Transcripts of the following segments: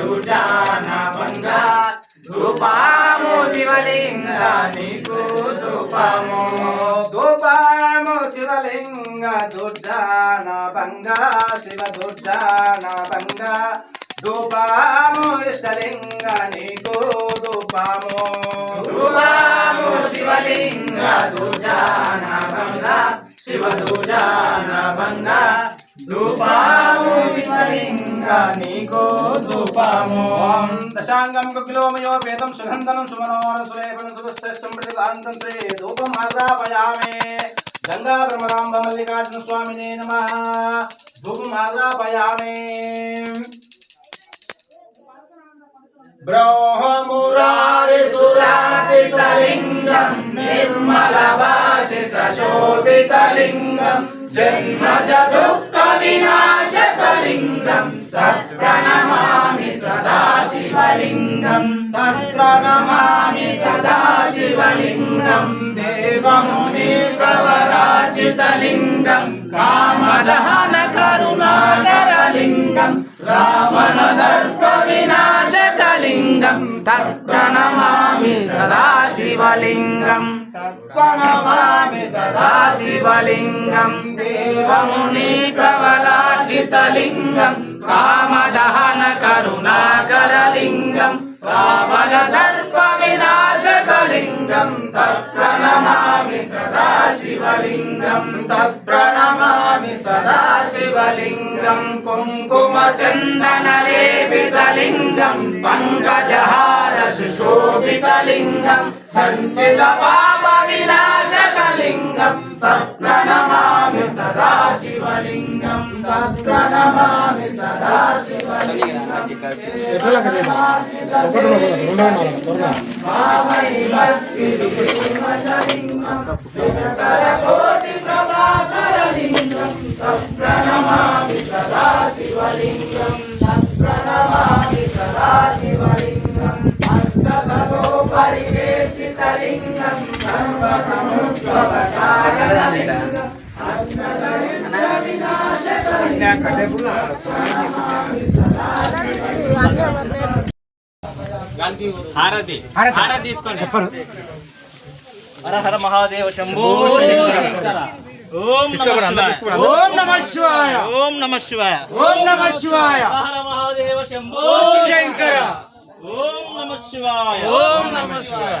దూజాన భంగ ధూపాము శివలింగ నీకు ధూపము. ధూపము శివలింగ దుర్జాన భంగ శివ దుర్జాన భంగ ధూపము ఇష్టలింగ నీకు ధూపము. ధూపాము శివలింగ దూజాన భంగ శివ దూజాన భంగ ధూపాము శివలింగ నీకు ధూపము. దశాంగం కుకిలోమయో వేదం సుగంధనం సుమనోర సులేఖనం సుభశ్రేష్టం ప్రతిభాంతం శ్రీ ధూపం మల్లికార్జున స్వామినే నమ. ధూపం జన్మజ దుఃఖ వినాశకలింగం తత్ప్రణమామి సదా శివలింగం తత్ప్రణమామి సదా శివలింగం దేవముని ప్రవరాచితలింగం కామదహన కరుణాకరలింగం రావణ దర్ప వినాశకలింగం తత్ప్రణమామి సదా శివలింగం ప్రణమామి సదా శివలింగం దేవముని ప్రవలార్జితలింగం కామదహన కరుణాకరలింగం. రావణ సదా శివలింగం తత్ప్రణమామి సదా శివలింగం కుంకుమ చందన లేపితలింగం పంకజహార సుశోభితలింగం సంచిత పాప వినాశకలింగం తత్ప్రణమామి హారతి. హారతి. తీసుకోండి. చెప్పరు. హర హర మహాదేవ శంభో ఓం నమః శివాయ. ఓం నమ శివాయ. ఓం నమః శివాయ. హర మహాదేవ శంభో శంకర. ఓం నమః శివాయ. ఓం నమ శివాయ.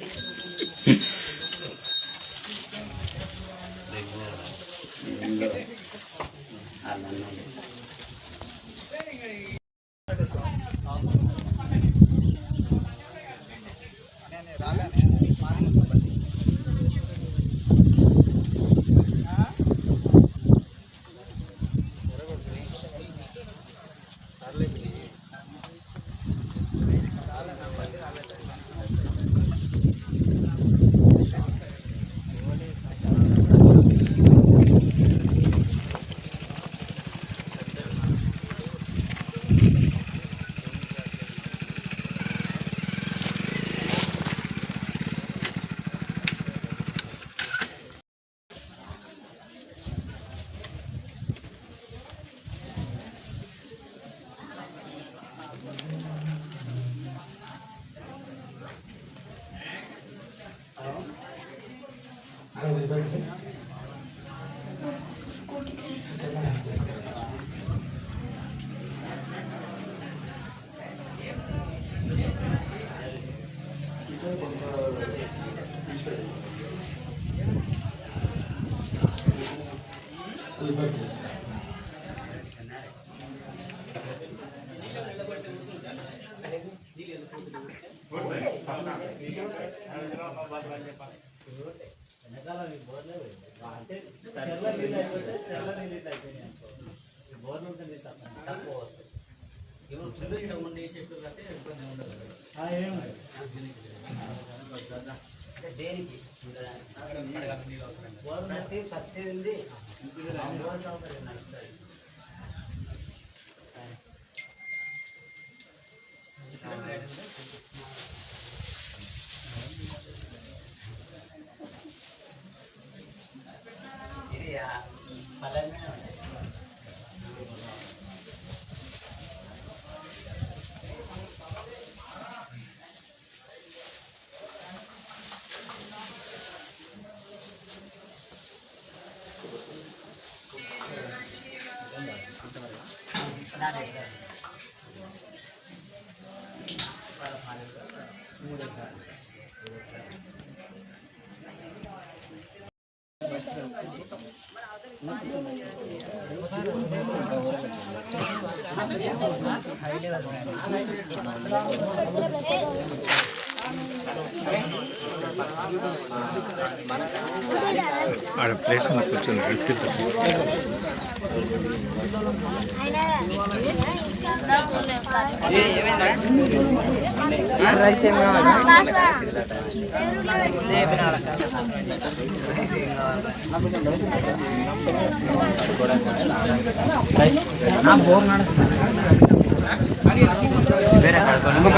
Yeah. చేయగలుగుతున్నాను బోర్లు Mọi? ఆడ ప్లేస్ కూర్చొని రైస్ ఏం కావాలి బోర్ నడుస్తా వేరే కాదు ఇంకొక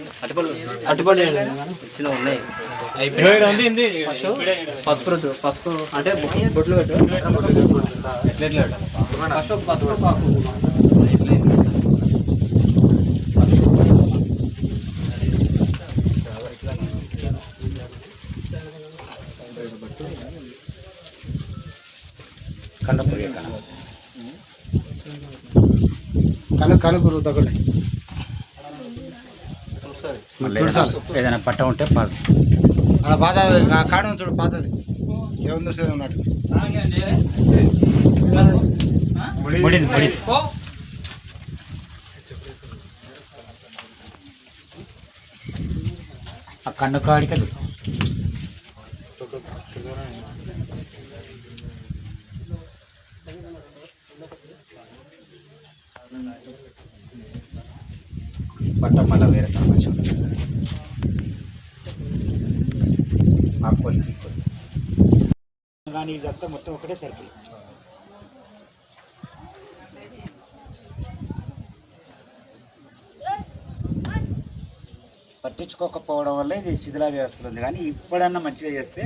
ఎత్తిద్దాం అటుపడి చిన్న ఉన్నాయి. పసుపు రొట్టు పసుపు అంటే బొట్లు పెట్టు. ఎట్లా ఫస్ట్ పసుపు పాకు కను. కనుగురు తగలే. ఏదైనా పట్ట ఉంటే పాదు అలా పాత కాడ చూడు పాతది. దేవుని దృష్టి ఉన్నట్టు. ముడిని ముడి ఆ కన్ను కాడికి అది. పట్ట మళ్ళీ వేరే మంచి ఉంటుంది ఆ కానీ ఇదంతా మొత్తం ఒకటే సర్కిల్. పట్టించుకోకపోవడం వల్ల ఇది శిథిలా వ్యవస్థలు ఉంది. కానీ ఇప్పుడన్నా మంచిగా చేస్తే